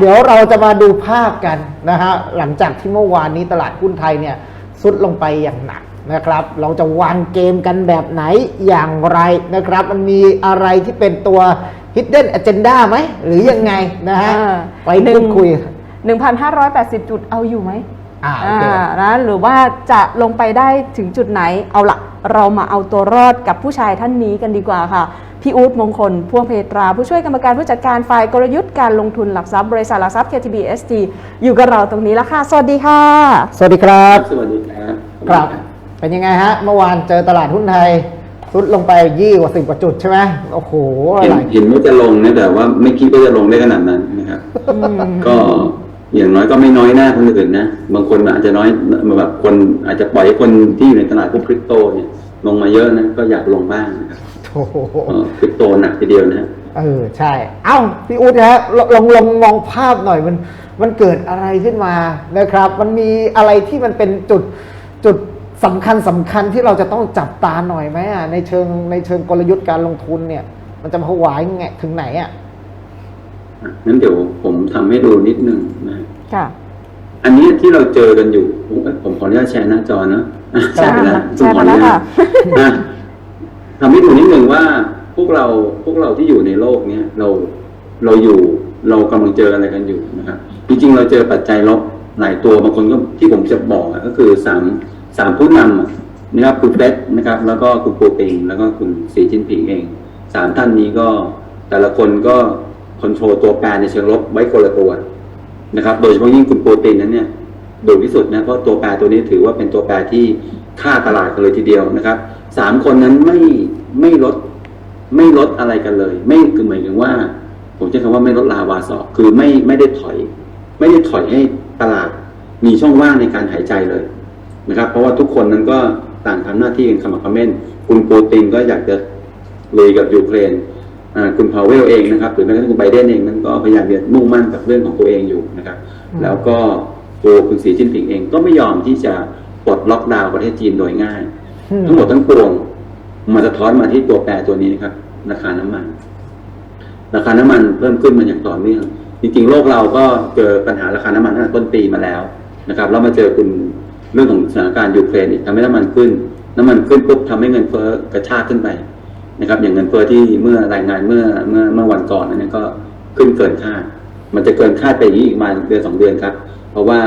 เดี๋ยวเราจะมาดูภาพกันนะฮะหลังจากที่เมื่อวานนี้ตลาดหุ้นไทยเนี่ยสุดลงไปอย่างหนักนะครับ เราจะวางเกมกันแบบไหนอย่างไรนะครับ มันมีอะไรที่เป็นตัว hidden agenda ไหม หรือยังไงนะฮะอ่า ไปพูดคุย1,580 จุดเอาอยู่ไหมอ่าโอเคนะหรือว่าจะลงไปได้ถึงจุดไหนเอาละเรามาเอาตัวรอดกับผู้ชายท่านนี้กันดีกว่าค่ะ พี่อู๊ดมงคลพ่วงเพตรา ผู้ช่วยกรรมการผู้จัดการฝ่ายกลยุทธ์การลงทุนหลักทรัพย์บริษัทหลักทรัพย์ KTB ST อยู่กับเราตรงนี้แล้วค่ะ สวัสดีค่ะ สวัสดีครับ สวัสดีครับครับเป็นยังไงฮะ เมื่อวานเจอตลาดหุ้นไทยสุดลงไปยี่กว่าสิบกว่าจุดใช่ไหมโอ้โหเห็นอะไรเห็นว่าจะลงนะแต่ว่าไม่คิดว่าจะลงได้ขนาดนั้นนะครับก็อย่างน้อยก็ไม่น้อยหน้าคนอื่นนะบางคนอาจจะน้อยแบบคนอาจจะปล่อยให้คนที่อยู่ในตลาดพวกคริปโตเนี่ยลงมาเยอะนะก็อยากลงบ้างนะครับ โอ้โหเอ่อคริปโตหนักทีเดียวนะเออใช่ เอ้าพี่อุ๊ดฮะลลองลองมองภาพหน่อยมันมันเกิดอะไรขึ้นมานะครับ มันมีอะไรที่มันเป็นจุดจุดสำคัญสำคัญที่เราจะต้องจับตาหน่อยไหมอะในเชิงในเชิงกลยุทธ์การลงทุนเนี่ย มันจะผวายไงถึงไหนอะงั้นเดี๋ยวผมทำให้ดูนิดนึงนะค่ะอันนี้ที่เราเจอกันอยู่ผมขออนุญาตแชร์หน้าจอนะอะแชร์ไปแล้วแชร์ไปแล้วค่ะ ทำให้ดูนิดนึงว่าพวกเราพวกเราที่อยู่ในโลกเนี้ยเราเราอยู่เรากำลังเจออะไรกันอยู่นะครับจริงๆเราเจอปัจจัยลบหลายตัวบางคนก็ที่ผมจะบอกก็คือสามสามผู้นำนะครับคุณเฟสนะครับ แล้วก็คุณปูติงแล้วก็คุณสีจินผิงเองสามท่านนี้ก็แต่ละคนก็คอนโทรลตัวแปรในเชิงลบไว้คนละตัวนะครับ โดยเฉพาะยิ่งคุณโปรตีนนั้นเนี่ยโดดที่สุดนะเพราะตัวแปรตัวนี้ถือว่าเป็นตัวแปรที่ ฆ่าตลาดกันเลยทีเดียวนะครับสามคนนั้นไม่ไม่ลดไม่ลดอะไรกันเลย ไม่คือหมายถึงว่า ผมใช้คำว่าไม่ลดลาวาสอกคือไม่ไม่ได้ถอย ไม่ได้ถอยให้ตลาดมีช่องว่างในการหายใจเลยนะครับ เพราะว่าทุกคนนั้นก็ต่างทำหน้าที่กันขมักเขม้นคุณโปรตีนก็อยากจะลุยกับยูเครนอ่าคุณพาวเวลเองนะครับหรือแม้กระทั่งคุณไบเดนเองนั้นก็พยายามจะมุ่งมั่นกับเรื่องของตัวเองอยู่นะครับอืมแล้วก็ตัวคุณสีจิ้นผิงเองก็ไม่ยอมที่จะ ปลดล็อกดาวน์ประเทศจีนโดยง่ายอืมทั้งหมดทั้งปวงมาสะท้อนมาที่ตัวแปรตัวนี้นะครับ ราคาน้ำมัน ราคาน้ำมันเพิ่มขึ้นมาอย่างต่อเนื่องจริงๆ โลกเราก็เจอปัญหาราคาน้ำมันตั้งแต่ต้นปีมาแล้วนะครับแล้วมาเจอคุณเรื่องของสถานการณ์ยูเครนอีกทำให้น้ำมันขึ้น น้ำมันขึ้นปุ๊บทำให้เงินเฟ้อกระชากขึ้นไปนะครับ อย่างเงินเฟ้อที่เมื่อรายงานเมื่อเมื่อเมื่อวันก่อนนั้นก็ขึ้นเกินคาดมันจะเกินคาดไปอย่างนี้อีกประมาณเดือนสองเดือนครับ เพราะว่า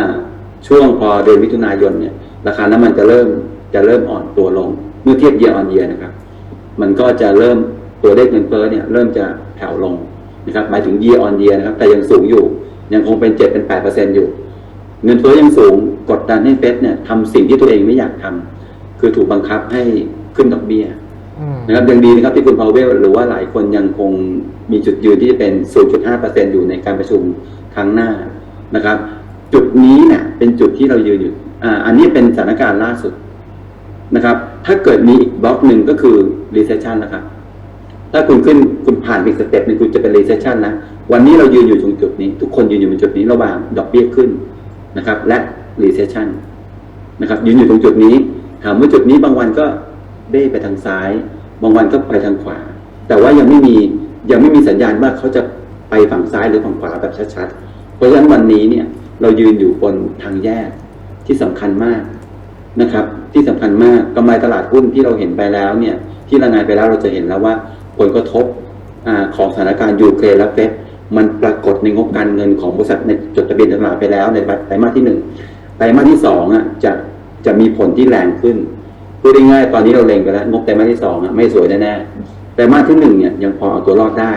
ช่วงพอเดือนมิถุนายนเนี่ย ราคาน้ำมันจะเริ่มจะเริ่มอ่อนตัวลง เมื่อเทียบเยียร์ออนเยียนะครับ มันก็จะเริ่มตัวเลขเงินเฟ้อเนี่ยเริ่มจะแผ่วลงนะครับหมายถึง year on year นะครับแต่ยังสูงอยู่ยังคงเป็นเจ็ดเป็นแปดเปอร์เซ็นอยู่ เงินเฟ้อยังสูงกดดันให้เฟดเนี่ยทำสิ่งที่ตัวเองไม่อยากทำคือถูกบังคับให้ขึ้นดอกเบี้ยอืมนะครับยังดีนะครับที่คุณพาวเวลหรือว่าหลายคนยังคงมีจุดยืนที่จะเป็น 0.5%อยู่ในการประชุมครั้งหน้านะครับ จุดนี้เนี่ยเป็นจุดที่เรายืนอยู่ อันนี้เป็นสถานการณ์ล่าสุดนะครับ ถ้าเกิดมีอีกบล็อกหนึ่งก็คือ recession นะครับ ถ้าคุณขึ้นคุณผ่านอีกสเต็ปหนึงคุณจะเป็น recession นะ วันนี้เรายืนอยู่ตรงจุดนี้ ทุกคนยืนอยู่บนจุดนี้ระหว่างดอกเบี้ยขึ้นนะครับ และ recession นะครับยืนอยู่ตรงจุดนี้ ถามว่าจุดนี้บางวันก็เบ้ไปทางซ้าย บางวันก็ไปทางขวา แต่ว่ายังไม่มียังไม่มีสัญญาณว่าเขาจะไปฝั่งซ้ายหรือฝั่งขวาแบบชัดๆ เพราะฉะนั้นวันนี้เนี่ยเรายืนอยู่บนทางแยก ที่สำคัญมากนะครับ ที่สำคัญมากกำไรตลาดหุ้นที่เราเห็นไปแล้วเนี่ย ที่รายงานไปแล้วเราจะเห็นแล้วว่าผลกระทบอของสถานการณ์ยูเครนและเฟดมันปรากฏในงบการเงินของบริษัทในจดทะเบียนตลาดไปแล้วในไตรมาสที่หนึ่งไตรมาสที่สองอะจะจะมีผลที่แรงขึ้นพูดง่ายๆตอนนี้เราเล็งไปแล้วงบไตรมาสที่สองอะไม่สวยแน่ๆไตรมาสที่หนึ่งเนี่ยยังพอเอาตัวรอดได้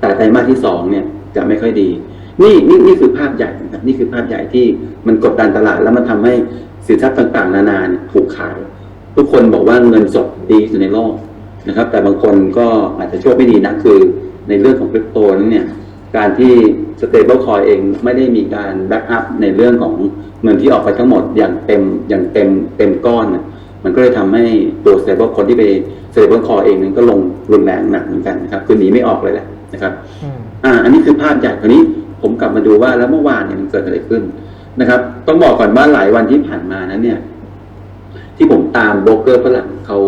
แต่ไตรมาสที่สองเนี่ยจะไม่ค่อยดี นี่นี่นี่คือภาพใหญ่นะครับนี่คือภาพใหญ่ที่มันกดดันตลาด แล้วมันทำให้สินทรัพย์ต่างๆ นานาเนี่ยถูกขาย ทุกคนบอกว่าเงินสดดีที่สุดในโลกนะครับ แต่บางคนก็อาจจะโชคไม่ดีนะคือในเรื่องของคริปโตนั้นเนี่ยการที่ stable coin เองไม่ได้มีการแบ็กอัพในเรื่องของเงินที่ออกไปทั้งหมดอย่างเต็มอย่างเต็มเต็มก้อนน่ะมันก็เลยทำให้ตัว stable coin ที่ไป stable coin เองนั้นก็ลงรุนแรงหนักเหมือนกันนะครับคือหนีไม่ออกเลยแหละนะครับอืมอ่า อันนี้คือภาพใหญ่คราวนี้ ผมกลับมาดูว่าแล้วเมื่อวานเนี่ยมันเกิดอะไรขึ้นนะครับ ต้องบอกก่อนว่าหลายวันที่ผ่านมานั้นเนี่ย ที่ผมตามโบรกเกอร์ฝรั่งเขา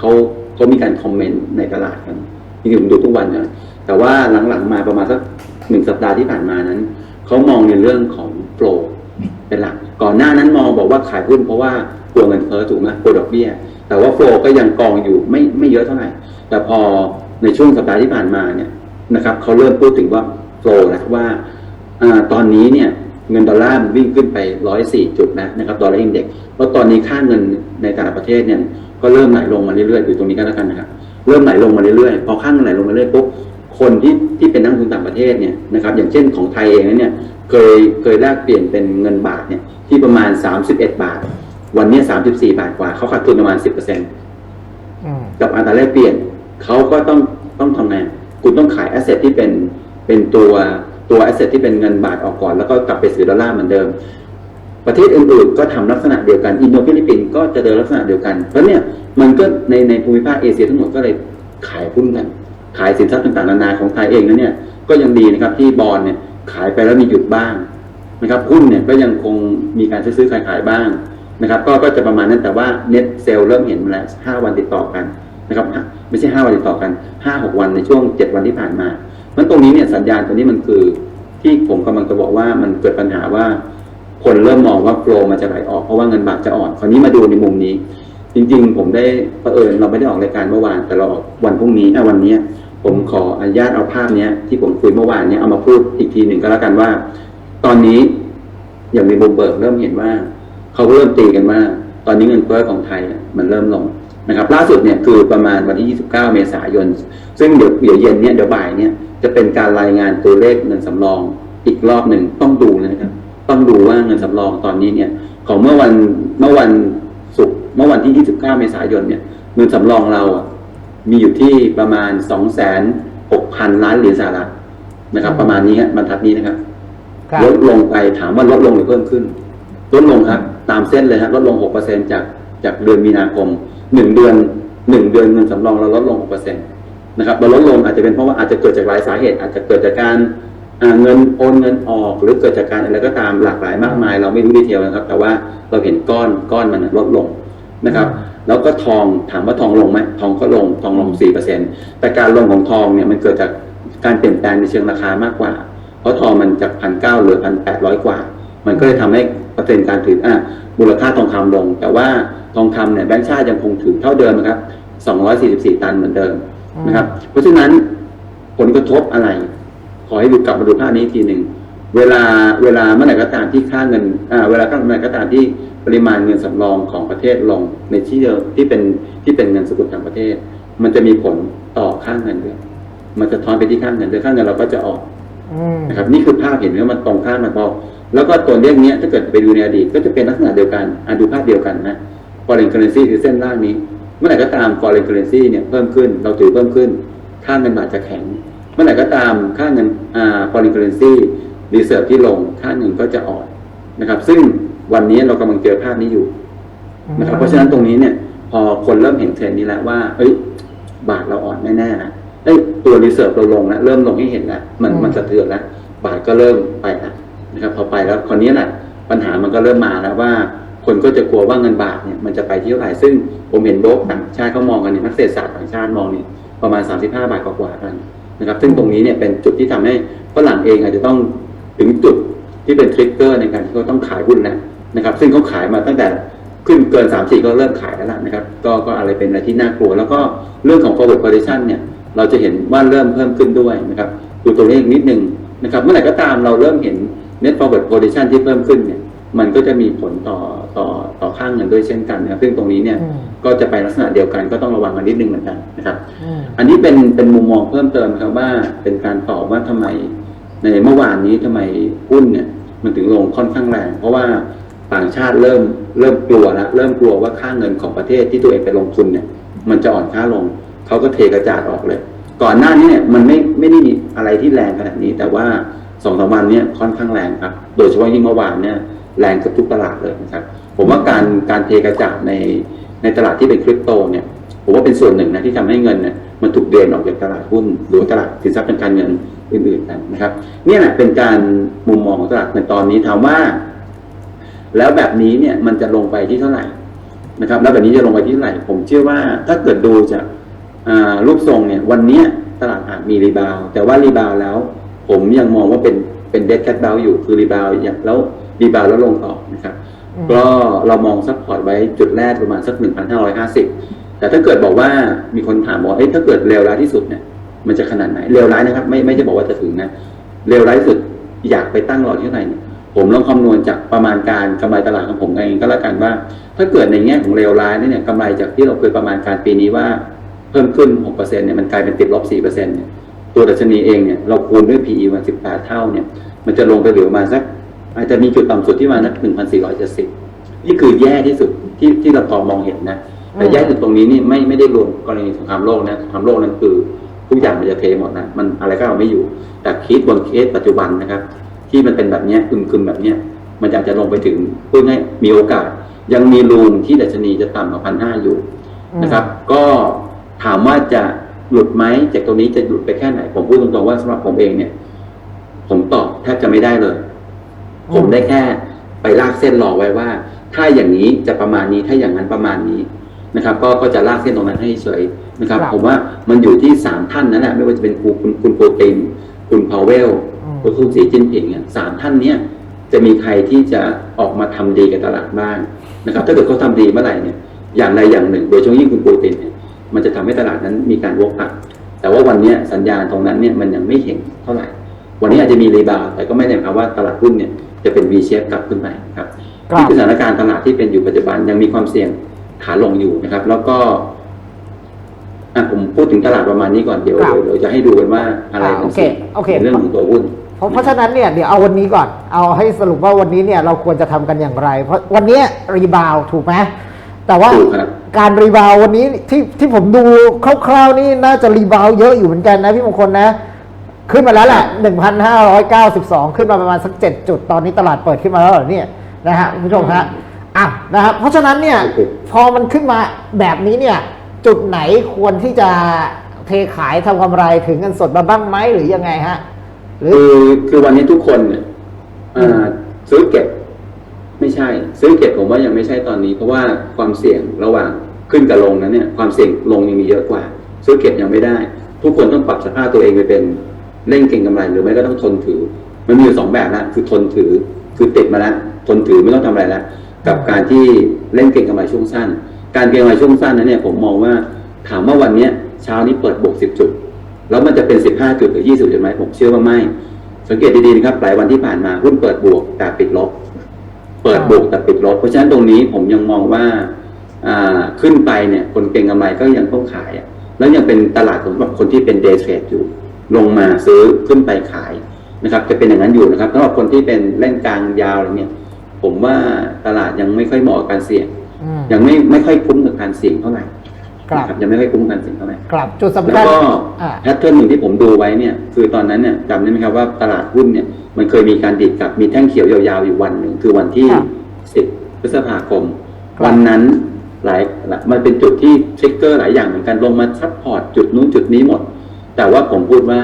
เขาเขามีการคอมเมนต์ในตลาดกันจริงๆผมดูทุกวันนะแต่ว่าหลังๆมาประมาณสักหนึ่งสัปดาห์ที่ผ่านมานั้นเขามองในเรื่องของโฟลเป็นหลัก ก่อนหน้านั้นมองบอกว่าขายหุ้นเพราะว่ากลัวเงินเฟ้อถูกไหมกลัวดอกเบี้ย แต่ว่าโฟลก็ยังกองอยู่ไม่ไม่เยอะเท่าไหร่แต่พอในช่วงสัปดาห์ที่ผ่านมาเนี่ยนะครับเขาเริ่มพูดถึงว่า โฟลแล้วว่าอาตอนนี้เนี่ยเงินดอลลาร์มันวิ่งขึ้นไปร้อยสี่จุดแล้วนะครับดอลลาร์อินเด็กซ์แล้วตอนนี้ค่าเงินในแต่ละประเทศเนี่ยก็เริ่มไหลลงมาเรื่อยๆอยู่ตรงนี้ก็แล้วกันนะครับเริ่มไหลลงมาเรื่อยๆพอค่าเงินไหลลงมาเรื่อยปุ๊บคนที่ที่เป็นนักลงทุนต่างประเทศเนี่ยนะครับอย่างเช่นของไทยเองเนี่ยเคยเคยแลกเปลี่ยนเป็นเงินบาทเนี่ยที่ประมาณ 31 บาท วันนี้ 34 บาทกว่าเขาขาดทุนประมาณ 10%อืมกับอัตราแลกเปลี่ยนเขาก็ต้องต้องทำไงคุณต้องขายแอสเซทที่เป็น เป็นตัวตัวแอสเซทที่เป็นเงินบาทออกก่อน แล้วก็กลับไปซื้อดอลลาร์เหมือนเดิม ประเทศอื่นๆ ก็ทำลักษณะเดียวกันอินโดฟิลิปปินส์ก็จะเดินลักษณะเดียวกัน เพราะเนี่ยมันก็ในในภูมิภาคเอเชียทั้งหมดก็เลยขายหุ้นกัน ขายสินทรัพย์ต่างๆนานาของไทยเองนั้นเนี่ยก็ยังดีนะครับที่บอลเนี่ยขายไปแล้วมีหยุดบ้างนะครับหุ้นเนี่ยก็ยังคงมีการซื้อๆขายบ้างนะครับก็ก็จะประมาณนั้นแต่ว่าเน็ตเซลเริ่มเห็นมาแล้วห้าวันติดต่อกันนะครับไม่ใช่ห้าวันติดต่อกันห้าหกวันในช่วงเจ็ดวันที่ผ่านมา เพราะฉะนั้นตรงนี้เนี่ยสัญญาณตัวนี้มันคือ ที่ผมกำลังจะบอกว่ามันเกิดปัญหาว่า คนเริ่มมองว่าโฟลมันจะไหลออกเพราะว่าเงินบาทจะอ่อนคราวนี้มาดูในมุมนี้ จริง ๆ ผมได้เผอิญเราไม่ได้ออกรายการเมื่อวานแต่เราออกวันพรุ่งนี้อะวันนี้ผมขออนุญาตเอาภาพเนี้ยที่ผมคุยเมื่อวานเนี้ยเอามาพูดอีกทีหนึ่งก็แล้วกันว่า ตอนนี้อย่างมีบูมเบิร์กเริ่มเห็นว่าเขาเริ่มตีกันว่า ตอนนี้เงินเฟ้อของไทยมันเริ่มลง นะครับล่าสุดเนี่ยคือประมาณวันที่ 29 เมษายน ซึ่งเดี๋ยวเดี๋ยวเย็นเนี่ยเดี๋ยวบ่ายเนี่ยจะเป็นการรายงานตัวเลขเงินสำรองอีกรอบหนึ่งต้องดูนะครับ ต้องดูว่าเงินสำรองตอนนี้เนี่ยของเมื่อวันเมื่อวันศุกร์เมื่อวันที่ 29 เมษายนเนี่ยเงินสำรองเราอะมีอยู่ที่ประมาณ 2,600 ล้านเหรียญสหรัฐนะครับ ประมาณนี้ฮะบรรทัดนี้นะครับครับลดลงไปถามว่าลดลงหรือเพิ่มขึ้นลดลงครับ ตามเส้นเลยครับลดลง 6%จากจากเดือนมีนาคม 1เดือน1เดือนเงินสำรองเราลดลง6%นะครับเราลดลงอาจจะเป็นเพราะว่าอาจจะเกิดจากหลายสาเหตุ อาจจะเกิดจากการเงินโอนเงินออกหรือเกิดจากการอะไรก็ตามหลากหลายมากมาย เราไม่รู้ดีเทลนะครับ แต่ว่าเราเห็นก้อนก้อนมันลดลงนะครับ แล้วก็ทองถามว่าทองลงไหมทองก็ลงทองลง4%แต่การลงของทองเนี่ยมันเกิดจากการเปลี่ยนแปลงในเชิงราคามากกว่า เพราะทองมันจากพันเก้าเหลือพันแปดร้อยกว่า มันก็เลยทำให้เปอร์เซ็นต์การถืออะมูลค่าทองคำลง แต่ว่าทองคำเนี่ยแบงก์ชาติยังคงถือเท่าเดิมนะครับ244 ตันเหมือนเดิมนะครับ เพราะฉะนั้นผลกระทบอะไร ขอให้ดูกลับมาดูภาพนี้ทีหนึ่งเวลาเวลาเมื่อไหร่ก็ตามที่ค่าเงินอ่าเวลาเมื่อไหร่ก็ตามที่ปริมาณเงินสำรองของประเทศลงในที่เดิมที่เป็นที่เป็นเงินสกุลต่างประเทศ มันจะมีผลต่อค่าเงินด้วย มันจะท้อนไปที่ค่าเงินด้วยค่าเงินเราก็จะออกนะครับ นี่คือภาพเห็นไหมว่ามันตรงข้ามกันพอ แล้วก็ตัวเลขเนี้ยถ้าเกิดไปดูในอดีตก็จะเป็นลักษณะเดียวกันอะดูภาพเดียวกันนะ foreign currency คือเส้นล่างนี้ เมื่อไหร่ก็ตาม foreign currency เนี่ยเพิ่มขึ้น เราถือเพิ่มขึ้น ค่าเงินบาทจะแข็ง เมื่อไหร่ก็ตามค่าเงินอ่า foreign currency reserve ที่ลง ค่าเงินก็จะอ่อนนะครับ ซึ่งวันนี้เรากำลังเจอภาพนี้อยู่นะครับ เพราะฉะนั้นตรงนี้เนี่ย พอคนเริ่มเห็นเทรนด์นี้แล้วว่า เอ้ย บาทเราอ่อนแน่ๆนะเอ้ยตัวรีเซิร์ฟเราลงแล้วเริ่มลงให้เห็นแล้วมันอืมมันสะเทือนแล้วบาทก็เริ่มไปแล้ว นะครับพอไปแล้วคราวนี้แหละปัญหามันก็เริ่มมาแล้วว่า คนก็จะกลัวว่าเงินบาทเนี่ยมันจะไปที่เท่าไหร่ซึ่งผมเห็นโบกต่างชาติเขามองกันเนี่ยนักเศรษฐศาสตร์ต่างชาติมองเนี่ยประมาณ 35 บาทกว่าๆกันนะครับ ซึ่งตรงนี้เนี่ยเป็นจุดที่ทำให้ฝรั่งเองอาจจะต้องถึงจุดที่เป็นทริกเกอร์ในการที่เขาต้องขายหุ้นแล้วนะครับ ซึ่งเขาขายมาตั้งแต่ขึ้นเกิน3 4ก็เริ่มขายแล้วล่ะนะครับ ก็ก็อะไรเป็นอะไรที่น่ากลัว แล้วก็เรื่องของ forward position เนี่ยเราจะเห็นว่าเริ่มเพิ่มขึ้นด้วยนะครับดูตัวเลขนิดนึงนะครับ เมื่อไหร่ก็ตามเราเริ่มเห็น net forward position ที่เพิ่มขึ้นเนี่ย มันก็จะมีผลต่อต่อต่อข้างเงินด้วยเช่นกันนะครับซึ่งตรงนี้เนี่ยอืมก็จะไปลักษณะเดียวกันก็ต้องระวังกันนิดนึงเหมือนกันนะครับอืมอันนี้เป็นเป็นมุมมองเพิ่มเติมครับว่าเป็นการตอบว่าทำไมในเมื่อวานนี้ทำไมหุ้นเนี่ย มันถึงลงค่อนข้างแรง เพราะว่าต่างชาติเริ่มเริ่มกลัวแล้วเริ่มกลัวว่าค่าเงินของประเทศที่ตัวเองไปลงทุนเนี่ย มันจะอ่อนค่าลงเขาก็เทกระจาดออกเลย ก่อนหน้านี้เนี่ยมันไม่ไม่ได้มีอะไรที่แรงขนาดนี้แต่ว่า สองสามวันนี่ยค่อนข้างแรงครับ โดยเฉพาะยิ่งเมื่อวานเนี่ยแรงกับทุกตลาดเลยนะครับ ผมว่าการการเทกระจาดในในตลาดที่เป็นคริปโตเนี่ย ผมว่าเป็นส่วนหนึ่งนะที่ทำให้เงินเนี่ยมันถูกเดินออกจากตลาดหุ้น หรือตลาดสินทรัพย์ทางการเงินอื่นๆกันนะครับเนี่ยแหละเป็นการมุมมองของตลาดในตอนนี้ถามว่า แล้วแบบนี้เนี่ยมันจะลงไปที่เท่าไหร่นะครับ แล้วแบบนี้จะลงไปที่เท่าไหร่ ผมเชื่อว่าถ้าเกิดดูจากรูปทรงเนี่ย วันนี้ตลาดอาจมีรีบาวแต่ว่ารีบาวแล้ว ผผมยังมองว่าเป็นเป็นเด d แคทเบลอยู่คือรีบาวแล้วรีบาวแล้วลงต่อนะครับอืมก็เรามองซัพพอร์ตไว้จุดแรกประมาณสัก 1,550 แต่ถ้าเกิดบอกว่ามีคนถามบอกว่าเอ๊ะถ้าเกิดเลวร้ายที่สุดเนี่ยมันจะขนาดไหนเลวร้ายนะครับ ไม่ไม่ได้บอกว่าจะถึงนะเลวร้ายที่สุดอยากไปตั้งรอที่เท่าไหร่เนี่ยผมลองคำนวณจากประมาณการกำไรตลาดของผมเองก็แล้วกันว่า ถ้าเกิดในแง่ของเลวร้ายเนี่ยกำไรจากที่เราเคยประมาณการปีนี้ว่า เพิ่มขึ้น 6%เนี่ยมันกลายเป็นติดลบ4%เนี่ย ตัวดัชนีเองเนี่ยเราคูณด้วย PE มา18เท่าเนี่ยมันจะลงไปเหลือมาสัก อาจจะมีจุดต่ำสุดที่ประมาณสัก1,470นี่คือแย่ที่สุดที่ที่เราพอมองเห็นนะแต่แย่ที่สุดตรงนี้นี่ไม่ไม่ได้รวมกรณีสงครามโลกนะสงครามโลกนั้นคือทุกอย่างมันจะเทหมดนะมันอะไรก็เอาไม่อยู่ แต่เคสบนเคสปัจจุบันนะครับ ที่มันเป็นแบบนี้ยคึมๆแบบนี้มันอาจจะลงไปถึงพูดง่ายมีโอกาส ยังมีรูมที่ดัชนีจะต่ำกว่าพันห้าอยู่นะครับ ก็ถามว่าจะ หลุดไหมจากตรงนี้จะหลุดไปแค่ไหน ผมพูดตรงๆว่าสำหรับผมเองเนี่ย ผมตอบแทบจะไม่ได้เลย ผมได้แค่ไปลากเส้นรอไว้ว่า ถ้าอย่างนี้จะประมาณนี้ถ้าอย่างนั้นประมาณนี้นะครับ ก็ก็จะลากเส้นตรงนั้นให้เฉยนะครับครับผมว่ามันอยู่ที่สามท่านนั่นแหละไม่ว่าจะเป็นคุณคุณคุณโปรตินคุณพาวเวลอืมคุณคุณสีจิ้นผิงเนี่ยสามท่านเนี้ยจะมีใครที่จะออกมาทำดีกับตลาดบ้างนะครับ ถ้าเกิดเขาทำดีเมื่อไหร่เนี่ยอย่างใดอย่างหนึ่ง โดยเฉพาะยิ่งคุณโปรตินเนี่ย มันจะทำให้ตลาดนั้นมีการวกอัพแต่ว่าวันเนี้ยสัญญาณตรงนั้นเนี่ยมันยังไม่เห็นเท่าไหร่ วันนี้อาจจะมีรีบาวด์แต่ก็ไม่ได้หมายความว่าตลาดหุ้นเนี่ยจะเป็น V shape กลับขึ้นไปครับครับนี่คือสถานการณ์ตลาดที่เป็นอยู่ปัจจุบันยังมีความเสี่ยงขาลงอยู่นะครับ แล้วก็อะผมพูดถึงตลาดประมาณนี้ก่อนเดี๋ยวครับเดี๋ยวจะให้ดูกันว่าอะไรอ่ามันโอเคโอเคในเรื่องของตัวหุ้นเพราะเพราะฉะนั้นเนี่ยเดี๋ยวเอาวันนี้ก่อน เอาให้สรุปว่าวันนี้เนี่ยเราควรจะทำกันอย่างไร เพราะวันนี้รีบาวถูกไหม แต่ว่าถูกครับการรีบาววันนี้ที่ที่ผมดูคร่าวๆนี่น่าจะรีบาวเยอะอยู่เหมือนกันนะพี่มงคลนะ ขึ้นมาแล้วแหละ 1,592 ขึ้นมาประมาณสัก 7 จุด ตอนนี้ตลาดเปิดขึ้นมาแล้วเหรอเนี่ยนะฮะคุณผู้ชมฮะอะนะครับเพราะฉะนั้นเนี่ยโอเคพอมันขึ้นมาแบบนี้เนี่ย จุดไหนควรที่จะเทขายทำกำไรถึงเงินสดมาบ้างไหมหรือยังไงฮะ หรือคือคือวันนี้ทุกคนเนี่ยอ่าซื้อเก็บ ไม่ใช่ ซื้อเก็บผมว่ายังไม่ใช่ตอนนี้ เพราะว่าความเสี่ยงระหว่างขึ้นกับลงนั้นเนี่ยความเสี่ยงลงยังมีเยอะกว่า ซื้อเก็บยังไม่ได้ ทุกคนต้องปรับสภาพตัวเองไปเป็นเล่นเก่งกำไรหรือไม่ก็ต้องทนถือ มันมีอยู่สองแบบนะคือทนถือคือติดมาแล้วทนถือไม่ต้องทำอะไรแล้วกับการที่เล่นเก่งกำไรช่วงสั้น การเก่งกำไรช่วงสั้นนั้นเนี่ยผมมองว่าถามว่าวันเนี้ยเช้านี้เปิดบวกสิบจุด แล้วมันจะเป็น15จุดหรือ20จุดไหมผมเชื่อว่าไม่ สังเกตดีๆนะครับหลายวันที่ผ่านมาหุ้นเปิดบวกแต่ปิดลบ เปิดบวกแต่ปิดลบเพราะฉะนั้นตรงนี้ผมยังมองว่าอ่าขึ้นไปเนี่ยคนเก็งกำไรก็ยังต้องขายอะแล้วยังเป็นตลาดสำหรับคนที่เป็นเดย์เทรดอยู่ ลงมาซื้อขึ้นไปขายนะครับ จะเป็นอย่างนั้นอยู่นะครับสำหรับคนที่เป็นเล่นกลางยาวอะไรเนี่ย ผมว่าตลาดยังไม่ค่อยเหมาะกับการเสี่ยงอืมยังไม่ไม่ค่อยคุ้มกับการเสี่ยงเท่าไหร่ ครับนะยังไม่ค่อยคุ้มกับการเสี่ยงเท่าไหร่กลับจุดสำแล้วคัญก็อ่าแพทเทิร์นหนึ่งที่ผมดูไว้เนี่ย คือตอนนั้นเนี่ยจำได้ไหมครับว่าตลาดหุ้นเนี่ย มันเคยมีการดิดกลับมีแท่งเขียวยาวๆอยู่วันหนึ่งคือวันที่ค่ะ10พฤษภาคมครับวันนั้นหลายมันเป็นจุดที่ทริกเกอร์หลายอย่างเหมือนกันลงมาซัพพอร์ตจุดนู้นจุดนี้หมด แต่ว่าผมพูดว่า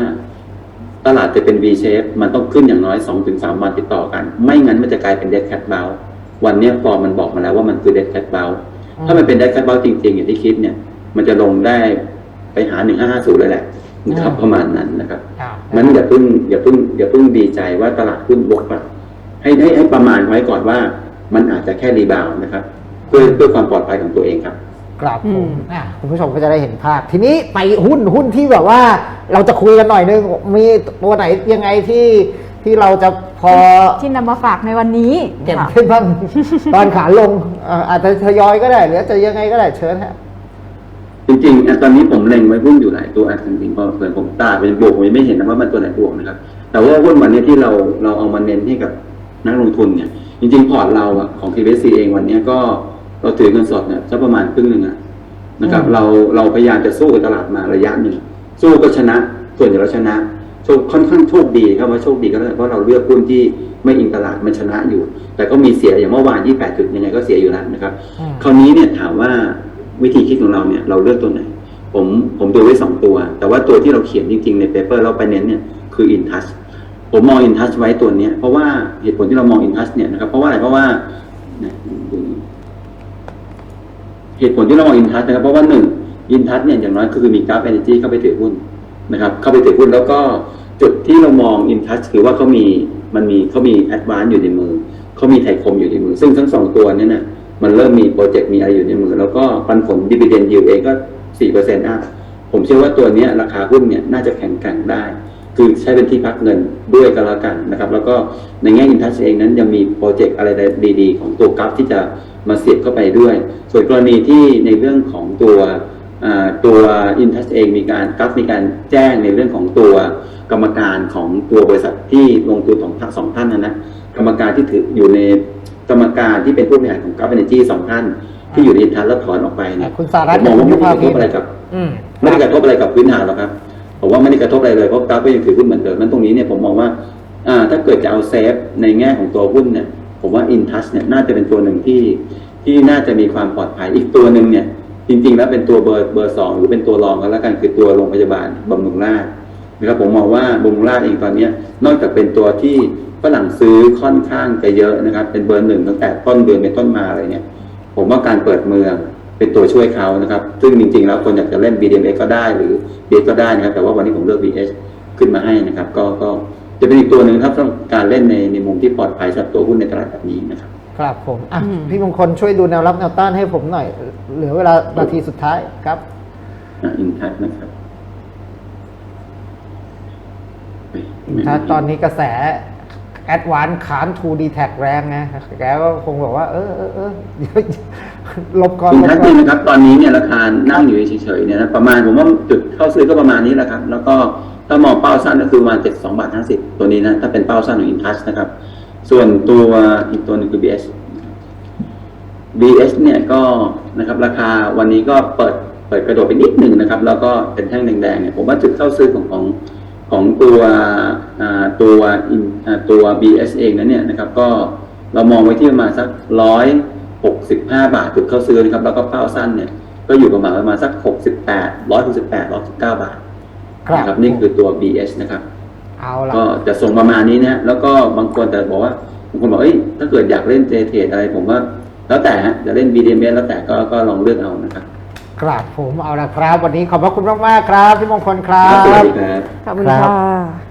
ตลาดจะเป็น V shape มันต้องขึ้นอย่างน้อย2-3วันติดต่อกัน ไม่งั้นมันจะกลายเป็น dead cat bounce วันเนี้ยฟอร์มมันบอกมาแล้วว่ามันคือ dead cat bounce ถ้ามันเป็น dead cat bounce จริงๆอย่างที่คิดเนี่ย มันจะลงได้ไปหา1550เลยแหละนะครับอืมประมาณนั้นนะครับอ่างั้นอย่าเพิ่งอย่าเพิ่งอย่าเพิ่งดีใจว่าตลาดหุ้นบวกกลับให้ให้ให้ประมาณไว้ก่อนว่ามันอาจจะแค่รีบาวด์นะครับเพื่อเพื่อความปลอดภัยของตัวเองครับกลับอืผมมอะคุณผู้ชมก็จะได้เห็นภาพ ทีนี้ไปหุ้นหุ้นที่แบบว่า เราจะคุยกันหน่อยนึงมีตัวไหนยังไงที่ที่เราจะพอที่นำมาฝากในวันนี้เก็บค่ะขึ้นบ้างตอนขาลงอ่าอาจจะทยอยก็ได้หรือจะยังไงก็ได้เชิญฮะ จริงๆอะตอนนี้ผมเล็งไว้หุ้นอยู่หลายตัวอะจริงๆพอเผื่อผมตาเป็นบวกผมยังไม่เห็นนะว่ามันตัวไหนบวกนะครับ แต่ว่าหุ้นวันนี้ที่เราเราเอามาเน้นให้กับนักลงทุนเนี่ย จริงๆ พอร์ตเราอะของ KBC เองวันนี้ก็เราถือเงินสดเนี่ยสักประมาณครึ่งหนึ่งอะนะครับอืมเราเราพยายามจะสู้กับตลาดมาระยะหนึ่งสู้ก็ชนะ ส่วนใหญ่เราชนะโชคค่อนข้างโชคดีครับว่าโชคดีก็ได้เพราะเราเลือกหุ้นที่ไม่อิงตลาดมันชนะอยู่ แต่ก็มีเสียอย่างเมื่อวาน 28 จุดยังไงก็เสียอยู่แล้วนะครับอืมคราวนี้เนี่ยถามว่า วิธีคิดของเราเนี่ยเราเลือกตัวไหน ผมผมดูไว้สองตัว แต่ว่าตัวที่เราเขียนจริงๆในเปเปอร์เราไปเน้นเนี่ยคือ InTouch ผมมอง InTouch ไว้ตัวเนี้ยเพราะว่าเหตุผลที่เรามอง InTouch เนี่ยนะครับเพราะว่าอะไรเพราะว่าเหตุผลที่เรามอง InTouch นะครับเพราะว่าหนึ่ง InTouch เนี่ยอย่างน้อยคือมีกราฟ Energy เข้าไปถือหุ้นนะครับ เข้าไปถือหุ้นแล้วก็จุดที่เรามองอินทัชคือว่าเขามีมันมีเขามีแอดวานซ์อยู่ในมือเขามีไทยคมอยู่ในมือ ซึ่งทั้งสองตัวเนี้นะ มันเริ่มมีโปรเจกต์มีอะไรอยู่ในมือ แล้วก็ปันผลดิวิเดนยิวเองก็สี่เปอร์เซ็นต์อัพผมเชื่อว่าตัวนี้ราคาหุ้นเนี่ยน่าจะแข็งแกร่งได้ คือใช้เป็นที่พักเงินด้วยกันแล้วกันนะครับ แล้วก็ในแง่อินทัชเองนั้นยังมีโปรเจกต์อะไรดีๆ ของตัวกราฟที่จะมาเสียบเข้าไปด้วย ส่วนกรณีที่ในเรื่องของตัวอ่าตัวอินทัชเองมีการกราฟมีการแจ้งในเรื่องของตัวกรรมการของตัวบริษัทที่ลงทุนของทั้งสองท่านนะนะ กรรมการที่ถืออยู่ในกรรมการที่เป็นผู้บริหารของกราฟเอเนจีสองท่านที่อยู่ในอินทัชแล้วถอนออกไปเนี่ยคุณสารัตน์ผมมองว่าไม่กับคุณยุได้กระทบภาพิอะไรนกับอืมไม่ได้กระทบอะไรกับพื้นฐานหรอกครับผมว่าไม่ได้กระทบอะไรเลยเพราะกราฟก็ยังถือหุ้นเหมือนเดิมนั้นตรงนี้เนี่ยผมมองว่าอ่าถ้าเกิดจะเอาเซฟในแง่ของตัวหุ้นเนี่ย ผมว่า InTouch เนี่ยน่าจะเป็นตัวหนึ่งที่ที่น่าจะมีความปลอดภัยอีกตัวหนึ่งเนี่ย จริง ๆ แล้วเป็นตัวเบอร์เบอร์สองหรือเป็นตัวรองกันแล้วกันคือตัวโรงพยาบาลบำรุงราษฎร์นะครับผมมองว่าบำรุงราษฎร์เองตอนเนี้ยนอกจากเป็นตัวที่ ฝรั่งซื้อค่อนข้างจะเยอะนะครับ เป็นเบอร์หนึ่งตั้งแต่ต้นเดือนเป็นต้นมาอะไรเนี่ยผมว่าการเปิดเมืองเป็นตัวช่วยเขานะครับ ซึ่งจริงๆ แล้วคนอยากจะเล่น BDMs ก็ได้หรือ BS ก็ได้นะครับ แต่ว่าวันนี้ผมเลือก BS ขึ้นมาให้นะครับ ก็ก็จะเป็นอีกตัวหนึ่งครับสำหรับการเล่นในในมุมที่ปลอดภัยสำหรับตัวหุ้นในตลาดแบบนี้นะครับ ครับผมอะอืม พี่มงคลช่วยดูแนวรับแนวต้านให้ผมหน่อย เหลือเวลานาทีสุดท้ายครับ อินทัชนะครับถ้าตอนนี้กระแส แอดวานขานทูดีแท็กแรงนะแกก็คงบอกว่า เออเออเออเดี๋ยวหลบก่อนอิหนลบทัชก่อเนี่ยนนะครับ ตอนนี้เนี่ยราคานั่งอยู่เฉยๆเนี่ยนะประมาณผมว่าจุดเข้าซื้อก็ประมาณนี้แหละครับ แล้วก็ถ้ามองเป้าสั้นก็คือประมาณเจ็ดสองบาทห้าสิบตัวนี้นะ ถ้าเป็นเป้าสั้นของอินทัชนะครับ ส่วนตัวอีกตัวหนึงคือ BS BS เนี่ยก็นะครับราคาวันนี้ก็เปิดเปิดกระโดดไปนิดหนึ่งนะครับ แล้วก็เป็นแท่งแดงๆเนี่ยผมว่าจุดเข้าซื้อของของ ของตัวอ่าตัวอินอ่าตัว BS เองนั้นเนี่ยนะครับก็เรามองไว้ที่ประมาณสักร้อยหกสิบห้าบาทจุดเข้าซื้อนะครับแล้วก็เป้าสั้นเนี่ยก็อยู่ประมาณประมาณสักหกสิบแปดร้อยหกสิบแปดร้อยสิบเก้าบาทครับนะครับนี่คือตัว BS นะครับเอาละก็จะส่งประมาณนี้นะฮะแล้วก็บางคนแต่บอกว่าบางคนบอกเอ้ยถ้าเกิดอยากเล่นเจเทรดอะไรผมว่าแล้วแต่ฮะจะเล่น BDMs แล้วแต่ก็ก็ลองเลือกเอานะครับ ครับผมเอาละครับ วันนี้ขอบพระคุณมากๆครับพี่มงคลครัครับสวัสบดีครับ ขอบคุณครับ ค่ะ